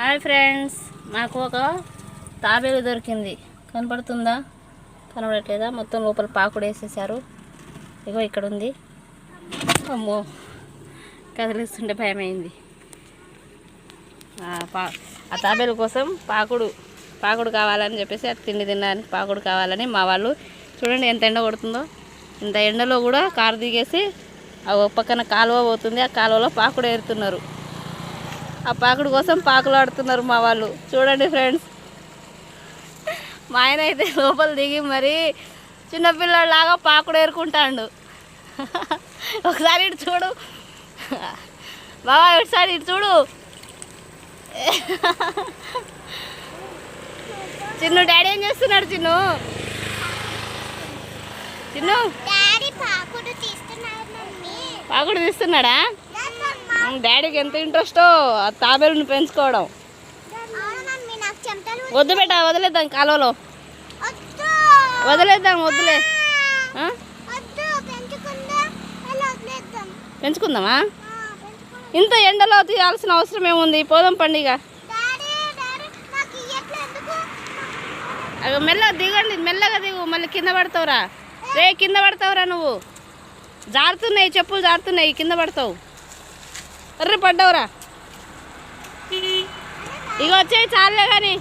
Hi friends మాకు ఒక తాబేలు దొరికింది. కనపడుతుందా? కనబడట్లేదా? మొత్తం లోపల పాకుడు వేసేసారు. ఇగో ఇక్కడ ఉంది అమ్మో కదిలిస్తుంటే భయమైంది. ఆ పా ఆ తాబేలు కోసం పాకుడు పాకుడు కావాలని చెప్పేసి అది తిండి తినడానికి పాకుడు కావాలని మా వాళ్ళు చూడండి ఎంత ఎండ కొడుతుందో. ఇంత ఎండలో కూడా కారు దిగేసి ఆ పక్కన కాలువ పోతుంది. ఆ కాలువలో పాకుడు ఏరుతున్నారు. ఆ పాకుడు కోసం పాకులు ఆడుతున్నారు మా వాళ్ళు. చూడండి ఫ్రెండ్స్. మా ఆయన అయితే లోపల దిగి మరి చిన్నపిల్లలాగా పాకుడు ఏరుకుంటాడు. ఒకసారి ఇటు చూడు. బాబా ఒకసారి ఇటు చూడు. చిన్ను డాడీ ఏం చేస్తున్నాడు చిన్ను? చిన్ను. పాకుడు తీస్తున్నాడా? డాడీకి ఎంత ఇంట్రెస్టో ఆ తాబేలుని పెంచుకోవడం. వద్దు బెట్ట వదిలేద్దాం కాలువలో. వదిలేద్దాం వద్దులే. పెంచుకుందామా? ఇంత ఎండలో తీయాల్సిన అవసరం ఏముంది? పోదాం పండిగ మెల్లగా దిగండి మెల్లగా దిగు. మళ్ళీ కింద పడతావురా. రే కింద పడతావురా నువ్వు. జారుతున్నాయి చెప్పులు జారుతున్నాయి కింద పడతావు. అర్రే పడ్డావురా. ఇక వచ్చేయి చాలే కానీ